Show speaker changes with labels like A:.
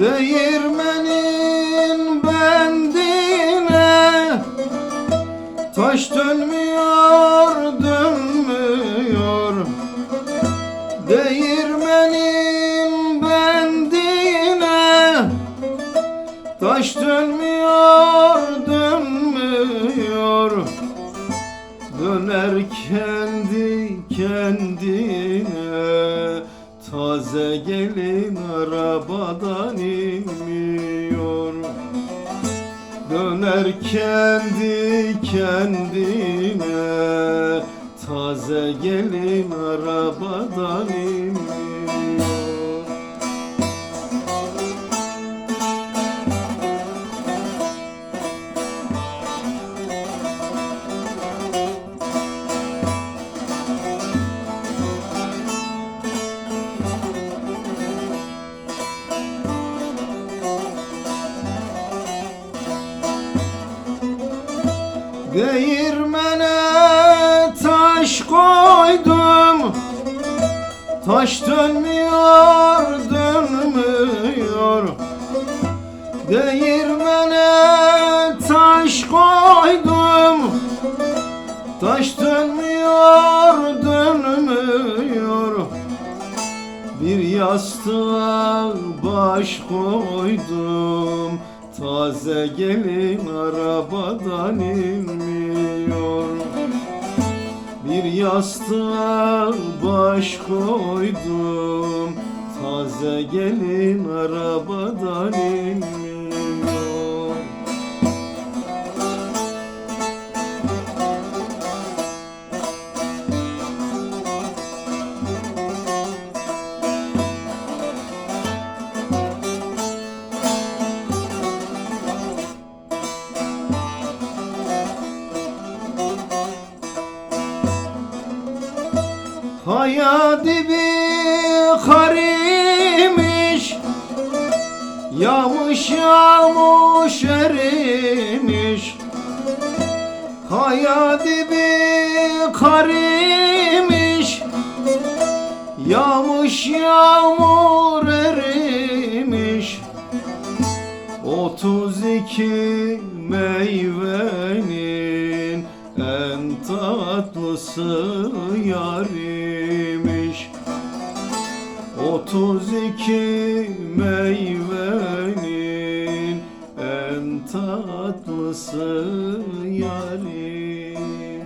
A: Değirmenin bendine Taş dönmüyor, dönmüyor. Değirmenin bendine Taş dönmüyor, dönmüyor. Döner kendi kendine Taze gelin arabadan inmiyor Döner kendi kendine. Taze gelin arabadan inmiyor Değirmene taş koydum. Taş dönmüyor, dönmüyor. Değirmene taş koydum. Taş dönmüyor, dönmüyor. Bir yastığa baş koydum. Taze gelin arabadan Bir yastığa baş koydum. Taze gelin arabadan inmiyor Kaya dibi karimiş Yağmış yağmış erimiş. Kaya dibi karimiş Yağmış yağmur erimiş. Otuz iki meyvenin en tatlısı yar 32 meyvenin en tatlısı yarim